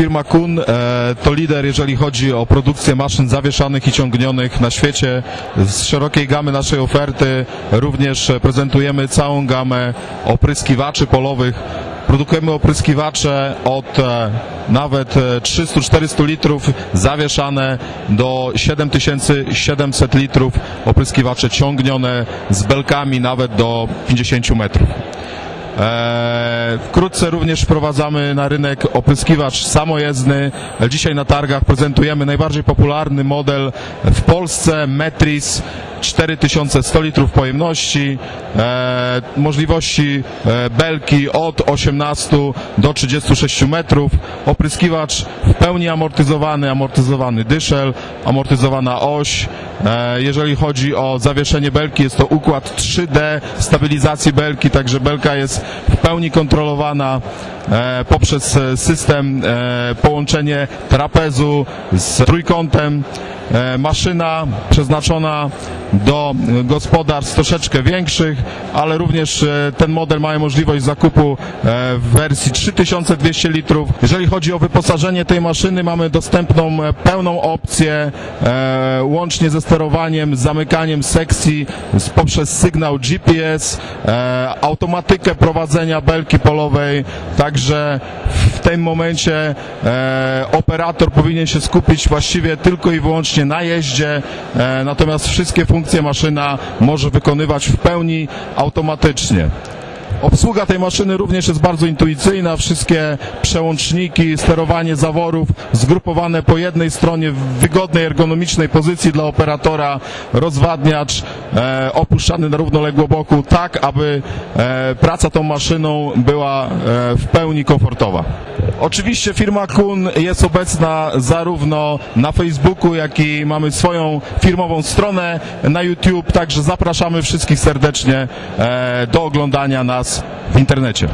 Firma Kun e, to lider, jeżeli chodzi o produkcję maszyn zawieszanych i ciągnionych na świecie. Z szerokiej gamy naszej oferty również e, prezentujemy całą gamę opryskiwaczy polowych. Produkujemy opryskiwacze od e, nawet e, 300-400 litrów zawieszane do 7700 litrów opryskiwacze ciągnione z belkami nawet do 50 metrów. Eee, Wkrótce również wprowadzamy na rynek opryskiwacz samojezdny. Dzisiaj na targach prezentujemy najbardziej popularny model w Polsce Metris 4100 litrów pojemności, e, możliwości e, belki od 18 do 36 metrów, opryskiwacz w pełni amortyzowany, amortyzowany dyszel, amortyzowana oś. E, jeżeli chodzi o zawieszenie belki, jest to układ 3D stabilizacji belki, także belka jest w pełni kontrolowana e, poprzez e, system e, połączenie trapezu z trójkątem. E, maszyna przeznaczona do gospodarstw troszeczkę większych, ale również e, ten model ma możliwość zakupu e, w wersji 3200 litrów. Jeżeli chodzi o wyposażenie tej maszyny, mamy dostępną e, pełną opcję łącznie ze sterowaniem, zamykaniem sekcji poprzez sygnał GPS, automatykę prowadzenia belki polowej, także w tym momencie operator powinien się skupić właściwie tylko i wyłącznie na jeździe, natomiast wszystkie funkcje maszyna może wykonywać w pełni automatycznie. Obsługa tej maszyny również jest bardzo intuicyjna. Wszystkie przełączniki, sterowanie zaworów zgrupowane po jednej stronie w wygodnej, ergonomicznej pozycji dla operatora, rozwadniacz opuszczany na równoległoboku, tak aby e, praca tą maszyną była e, w pełni komfortowa. Oczywiście firma Kun jest obecna zarówno na Facebooku, jak i mamy swoją firmową stronę na YouTube, także zapraszamy wszystkich serdecznie e, do oglądania nas w internecie.